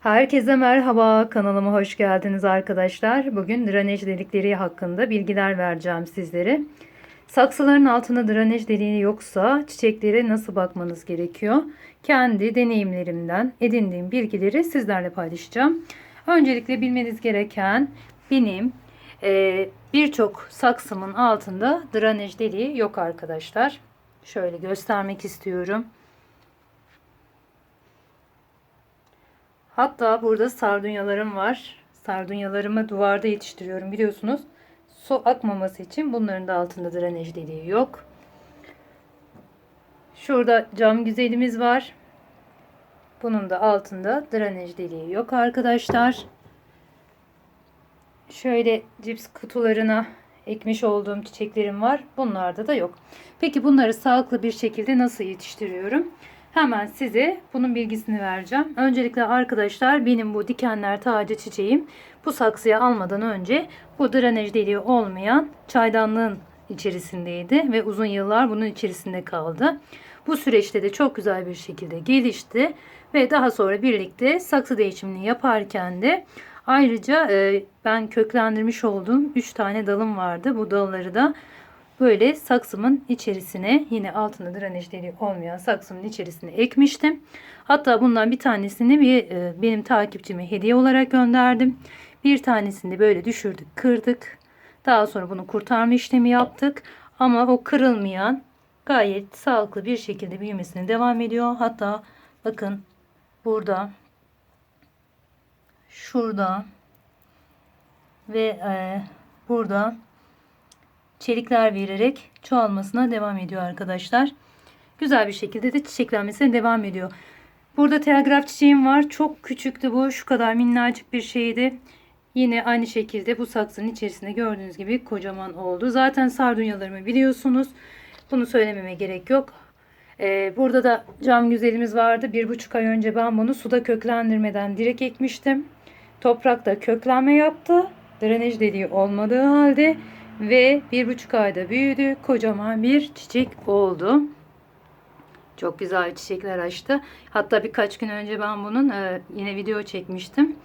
Herkese merhaba, kanalıma hoş geldiniz arkadaşlar. Bugün drenaj delikleri hakkında bilgiler vereceğim sizlere. Saksıların altında drenaj deliği yoksa çiçeklere nasıl bakmanız gerekiyor? Kendi deneyimlerimden edindiğim bilgileri sizlerle paylaşacağım. Öncelikle bilmeniz gereken benim e, birçok saksımın altında drenaj deliği yok arkadaşlar. Şöyle göstermek istiyorum. Hatta burada sardunyalarım var. Sardunyalarımı duvarda yetiştiriyorum biliyorsunuz. Su akmaması için bunların da altında drenaj deliği yok. Şurada cam güzelimiz var. Bunun da altında drenaj deliği yok arkadaşlar. Şöyle cips kutularına ekmiş olduğum çiçeklerim var. Bunlarda da yok. Peki bunları sağlıklı bir şekilde nasıl yetiştiriyorum? Hemen size bunun bilgisini vereceğim. Öncelikle arkadaşlar benim bu dikenler tacı çiçeğim bu saksıya almadan önce bu drenaj deliği olmayan çaydanlığın içerisindeydi ve uzun yıllar bunun içerisinde kaldı. Bu süreçte de çok güzel bir şekilde gelişti ve daha sonra birlikte saksı değişimini yaparken de ayrıca e, ben köklendirmiş olduğum 3 tane dalım vardı. Bu dalları da böyle saksımın içerisine yine altında drenaj deliği olmayan saksımın içerisine ekmiştim. Hatta bundan bir tanesini bir e, benim takipçime hediye olarak gönderdim. Bir tanesini böyle düşürdük, kırdık. Daha sonra bunu kurtarma işlemi yaptık. Ama o kırılmayan gayet sağlıklı bir şekilde büyümesine devam ediyor. Hatta bakın burada şurada ve e, burada çelikler vererek çoğalmasına devam ediyor arkadaşlar. Güzel bir şekilde de çiçeklenmesine devam ediyor. Burada telgraf çiçeğim var. Çok küçüktü bu. Şu kadar minnacık bir şeydi. Yine aynı şekilde bu saksının içerisinde gördüğünüz gibi kocaman oldu. Zaten sardunyalarımı biliyorsunuz. Bunu söylememe gerek yok. Ee, burada da cam güzelimiz vardı. Bir buçuk ay önce ben bunu suda köklendirmeden direkt ekmiştim. Toprakta köklenme yaptı. Drenaj deliği olmadığı halde ve bir buçuk ayda büyüdü. Kocaman bir çiçek oldu. Çok güzel çiçekler açtı. Hatta birkaç gün önce ben bunun e, yine video çekmiştim.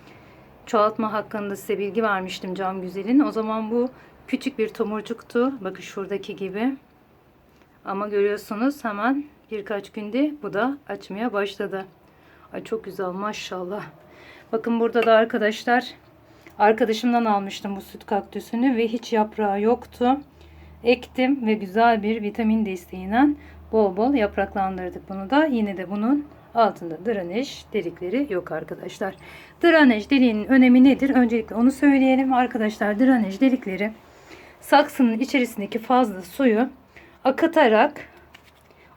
Çoğaltma hakkında size bilgi vermiştim cam güzelin. O zaman bu küçük bir tomurcuktu. Bakın şuradaki gibi. Ama görüyorsunuz hemen birkaç günde bu da açmaya başladı. Ay çok güzel maşallah. Bakın burada da arkadaşlar arkadaşımdan almıştım bu süt kaktüsünü ve hiç yaprağı yoktu. Ektim ve güzel bir vitamin desteğiyle bol bol yapraklandırdık bunu da. Yine de bunun altında drenaj delikleri yok arkadaşlar. Drenaj deliğinin önemi nedir? Öncelikle onu söyleyelim arkadaşlar. Drenaj delikleri saksının içerisindeki fazla suyu akıtarak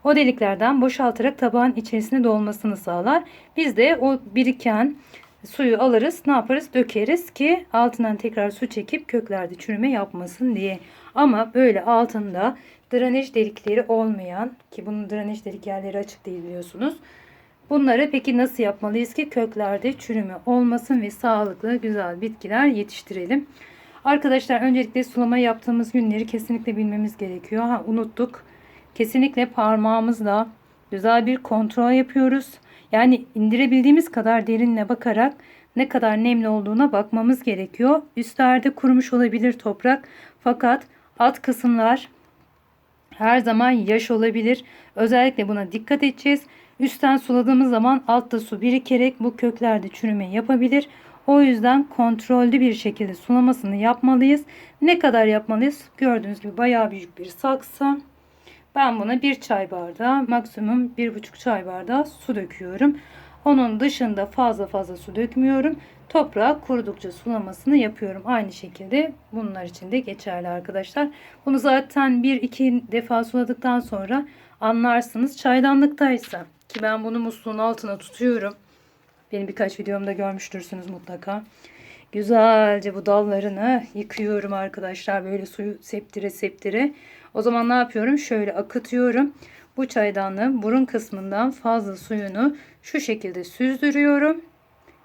o deliklerden boşaltarak tabağın içerisine dolmasını sağlar. Biz de o biriken suyu alırız ne yaparız dökeriz ki altından tekrar su çekip köklerde çürüme yapmasın diye. Ama böyle altında drenaj delikleri olmayan ki bunun drenaj delik yerleri açık değil biliyorsunuz. Bunları peki nasıl yapmalıyız ki köklerde çürüme olmasın ve sağlıklı güzel bitkiler yetiştirelim. Arkadaşlar öncelikle sulama yaptığımız günleri kesinlikle bilmemiz gerekiyor. Ha, unuttuk. Kesinlikle parmağımızla güzel bir kontrol yapıyoruz. Yani indirebildiğimiz kadar derinle bakarak ne kadar nemli olduğuna bakmamız gerekiyor. Üstlerde kurumuş olabilir toprak fakat alt kısımlar her zaman yaş olabilir. Özellikle buna dikkat edeceğiz. Üstten suladığımız zaman altta su birikerek bu köklerde çürüme yapabilir. O yüzden kontrollü bir şekilde sulamasını yapmalıyız. Ne kadar yapmalıyız? Gördüğünüz gibi bayağı büyük bir saksı. Ben buna bir çay bardağı maksimum bir buçuk çay bardağı su döküyorum. Onun dışında fazla fazla su dökmüyorum. Toprağı kurudukça sulamasını yapıyorum. Aynı şekilde bunlar için de geçerli arkadaşlar. Bunu zaten bir iki defa suladıktan sonra anlarsınız. Çaydanlıktaysa ki ben bunu musluğun altına tutuyorum. Benim birkaç videomda görmüştürsünüz mutlaka. Güzelce bu dallarını yıkıyorum arkadaşlar. Böyle suyu septire septire. O zaman ne yapıyorum? Şöyle akıtıyorum. Bu çaydanlığın burun kısmından fazla suyunu şu şekilde süzdürüyorum.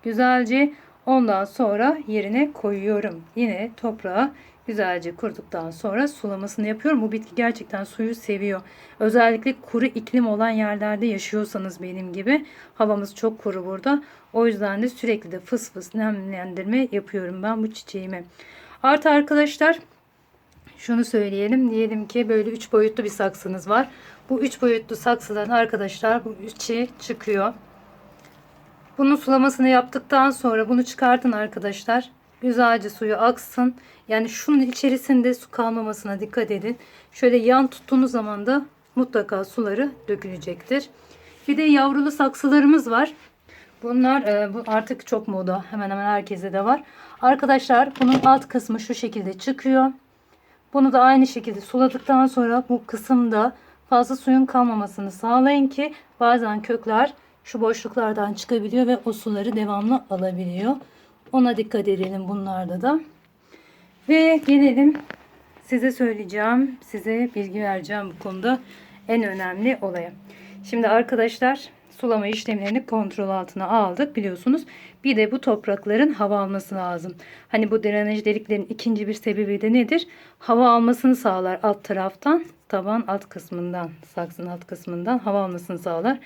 Güzelce ondan sonra yerine koyuyorum. Yine toprağa güzelce kuruduktan sonra sulamasını yapıyorum. Bu bitki gerçekten suyu seviyor. Özellikle kuru iklim olan yerlerde yaşıyorsanız benim gibi havamız çok kuru burada. O yüzden de sürekli de fıs fıs nemlendirme yapıyorum ben bu çiçeğime. Artı arkadaşlar şunu söyleyelim. Diyelim ki böyle 3 boyutlu bir saksınız var. Bu 3 boyutlu saksıların arkadaşlar bu içi çıkıyor. Bunun sulamasını yaptıktan sonra bunu çıkartın arkadaşlar. Güzelce suyu aksın. Yani şunun içerisinde su kalmamasına dikkat edin. Şöyle yan tuttuğunuz zaman da mutlaka suları dökülecektir. Bir de yavrulu saksılarımız var. Bunlar e, bu artık çok moda. Hemen hemen herkese de var. Arkadaşlar bunun alt kısmı şu şekilde çıkıyor. Bunu da aynı şekilde suladıktan sonra bu kısımda fazla suyun kalmamasını sağlayın ki bazen kökler şu boşluklardan çıkabiliyor ve o suları devamlı alabiliyor. Ona dikkat edelim bunlarda da. Ve gelelim size söyleyeceğim, size bilgi vereceğim bu konuda en önemli olaya. Şimdi arkadaşlar sulama işlemlerini kontrol altına aldık biliyorsunuz. Bir de bu toprakların hava alması lazım. Hani bu drenaj deliklerin ikinci bir sebebi de nedir? Hava almasını sağlar alt taraftan, taban alt kısmından, saksının alt kısmından hava almasını sağlar.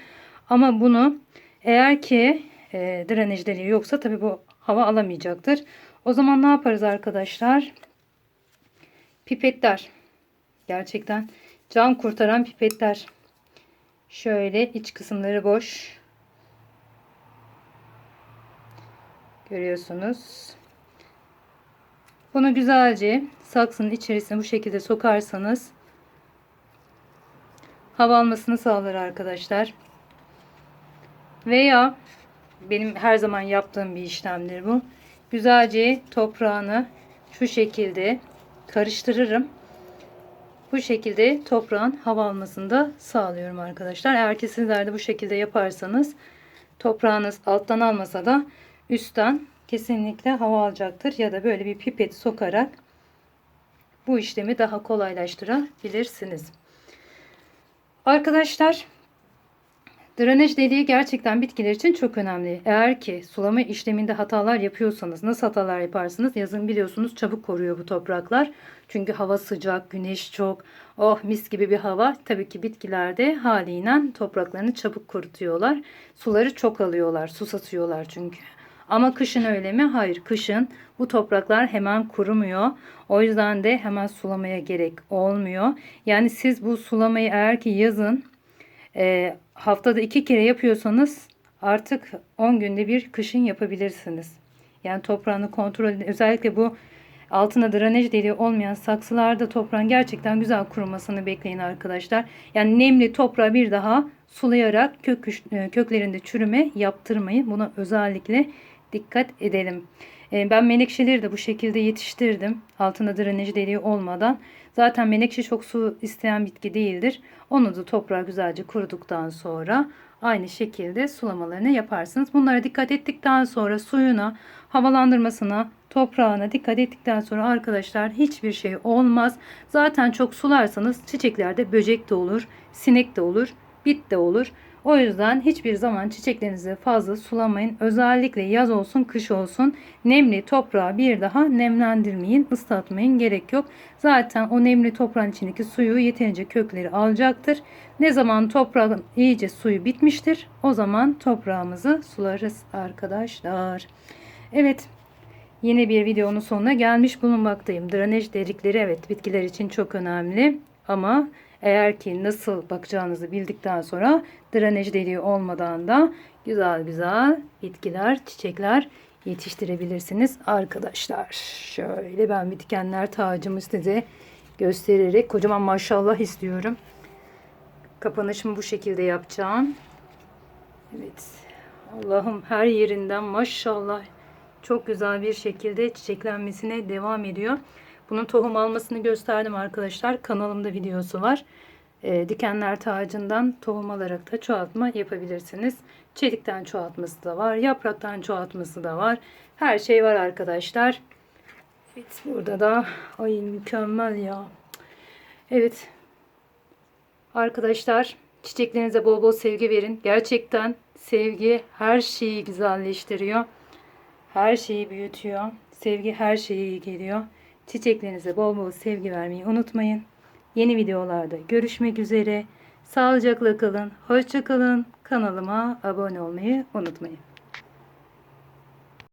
Ama bunu eğer ki e, drenaj deliği yoksa tabi bu hava alamayacaktır. O zaman ne yaparız arkadaşlar? Pipetler. Gerçekten can kurtaran pipetler. Şöyle iç kısımları boş. Görüyorsunuz. Bunu güzelce saksının içerisine bu şekilde sokarsanız hava almasını sağlar arkadaşlar. Veya benim her zaman yaptığım bir işlemdir bu. Güzelce toprağını şu şekilde karıştırırım. Bu şekilde toprağın hava almasını da sağlıyorum arkadaşlar. Eğer ki sizler de bu şekilde yaparsanız toprağınız alttan almasa da üstten kesinlikle hava alacaktır. Ya da böyle bir pipet sokarak bu işlemi daha kolaylaştırabilirsiniz. Arkadaşlar Drenaj deliği gerçekten bitkiler için çok önemli. Eğer ki sulama işleminde hatalar yapıyorsanız nasıl hatalar yaparsınız? Yazın biliyorsunuz çabuk koruyor bu topraklar. Çünkü hava sıcak, güneş çok. Oh mis gibi bir hava. Tabii ki bitkilerde haliyle topraklarını çabuk kurutuyorlar. Suları çok alıyorlar. Su satıyorlar çünkü. Ama kışın öyle mi? Hayır. Kışın bu topraklar hemen kurumuyor. O yüzden de hemen sulamaya gerek olmuyor. Yani siz bu sulamayı eğer ki yazın haftada iki kere yapıyorsanız artık 10 günde bir kışın yapabilirsiniz. Yani toprağını kontrol edin. Özellikle bu altına drenaj deliği olmayan saksılarda toprağın gerçekten güzel kurumasını bekleyin arkadaşlar. Yani nemli toprağı bir daha sulayarak kök, e, köklerinde çürüme yaptırmayın. Buna özellikle dikkat edelim. E, ben menekşeleri de bu şekilde yetiştirdim. Altına drenaj deliği olmadan. Zaten menekşe çok su isteyen bitki değildir. Onu da toprağa güzelce kuruduktan sonra aynı şekilde sulamalarını yaparsınız. Bunlara dikkat ettikten sonra suyuna, havalandırmasına, toprağına dikkat ettikten sonra arkadaşlar hiçbir şey olmaz. Zaten çok sularsanız çiçeklerde böcek de olur, sinek de olur, bit de olur. O yüzden hiçbir zaman çiçeklerinizi fazla sulamayın. Özellikle yaz olsun kış olsun nemli toprağı bir daha nemlendirmeyin, ıslatmayın gerek yok. Zaten o nemli toprağın içindeki suyu yeterince kökleri alacaktır. Ne zaman toprağın iyice suyu bitmiştir o zaman toprağımızı sularız arkadaşlar. Evet yeni bir videonun sonuna gelmiş bulunmaktayım. Drenaj delikleri evet bitkiler için çok önemli ama eğer ki nasıl bakacağınızı bildikten sonra drenaj deliği olmadan da güzel güzel bitkiler, çiçekler yetiştirebilirsiniz arkadaşlar. Şöyle ben bir dikenler tacımı size göstererek kocaman maşallah istiyorum. Kapanışımı bu şekilde yapacağım. Evet. Allah'ım her yerinden maşallah çok güzel bir şekilde çiçeklenmesine devam ediyor. Bunun tohum almasını gösterdim arkadaşlar. Kanalımda videosu var. E, dikenler tacından tohum alarak da çoğaltma yapabilirsiniz. Çelikten çoğaltması da var. Yapraktan çoğaltması da var. Her şey var arkadaşlar. Evet burada da ay mükemmel ya. Evet. Arkadaşlar çiçeklerinize bol bol sevgi verin. Gerçekten sevgi her şeyi güzelleştiriyor. Her şeyi büyütüyor. Sevgi her şeye iyi geliyor. Çiçeklerinize bol bol sevgi vermeyi unutmayın. Yeni videolarda görüşmek üzere. Sağlıcakla kalın. Hoşça kalın. Kanalıma abone olmayı unutmayın.